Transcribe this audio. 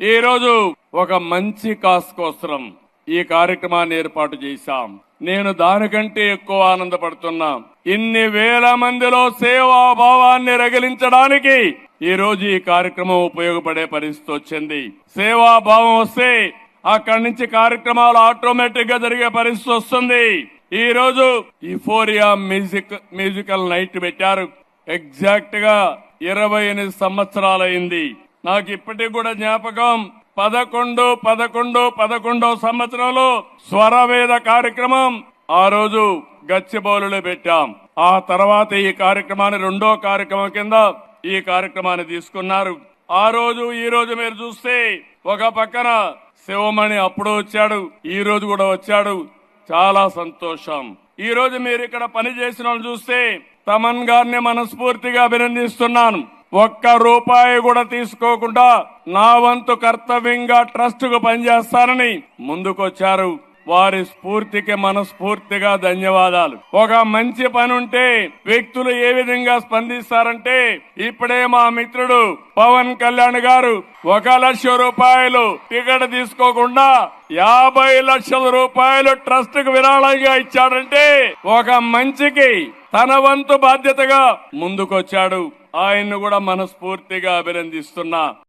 ఈరోజు ఒక మంచి కాస్ కోసం ఈ కార్యక్రమాన్ని ఏర్పాటు చేశాం. నేను దానికంటే ఎక్కువ ఆనందపడుతున్నా. ఇన్ని వేల మందిలో సేవాభావాన్ని రగిలించడానికి ఈ రోజు ఈ కార్యక్రమం ఉపయోగపడే పరిస్థితి వచ్చింది. సేవాభావం వస్తే అక్కడి నుంచి కార్యక్రమాలు ఆటోమేటిక్గా జరిగే పరిస్థితి వస్తుంది. ఈ రోజు ఈ మ్యూజిక్ మ్యూజికల్ నైట్ పెట్టారు. ఎగ్జాక్ట్గా ఇరవై ఎనిమిది సంవత్సరాలైంది. నాకు ఇప్పటికి కూడా జ్ఞాపకం. పదకొండు పదకొండు పదకొండో సంవత్సరంలో స్వరవేద కార్యక్రమం ఆ రోజు గచ్చిబౌలులో పెట్టాం. ఆ తర్వాత ఈ కార్యక్రమాన్ని రెండో కార్యక్రమం కింద ఈ కార్యక్రమాన్ని తీసుకున్నారు. ఆ రోజు ఈ రోజు మీరు చూస్తే ఒక పక్కన శివమణి అప్పుడు వచ్చాడు ఈ రోజు కూడా వచ్చాడు. చాలా సంతోషం. ఈ రోజు మీరు ఇక్కడ పని చేసిన వాళ్ళు చూస్తే తమన్ గారిని మనస్ఫూర్తిగా అభినందిస్తున్నాను. ఒక్క రూపాయి కూడా తీసుకోకుండా నా వంతు కర్తవ్యంగా ట్రస్ట్కు పనిచేస్తానని ముందుకొచ్చారు. వారి స్ఫూర్తికి మనస్ఫూర్తిగా ధన్యవాదాలు. ఒక మంచి పని ఉంటే వ్యక్తులు ఏ విధంగా స్పందిస్తారంటే ఇప్పుడే మా మిత్రుడు పవన్ కళ్యాణ్ గారు ఒక లక్ష రూపాయలు టికెట్ తీసుకోకుండా యాభై లక్షల రూపాయలు ట్రస్ట్కు విరాళంగా ఇచ్చాడంటే ఒక మంచికి తన వంతు బాధ్యతగా ముందుకొచ్చాడు. ఆయన్ను కూడా మనస్ఫూర్తిగా అభినందిస్తున్నా.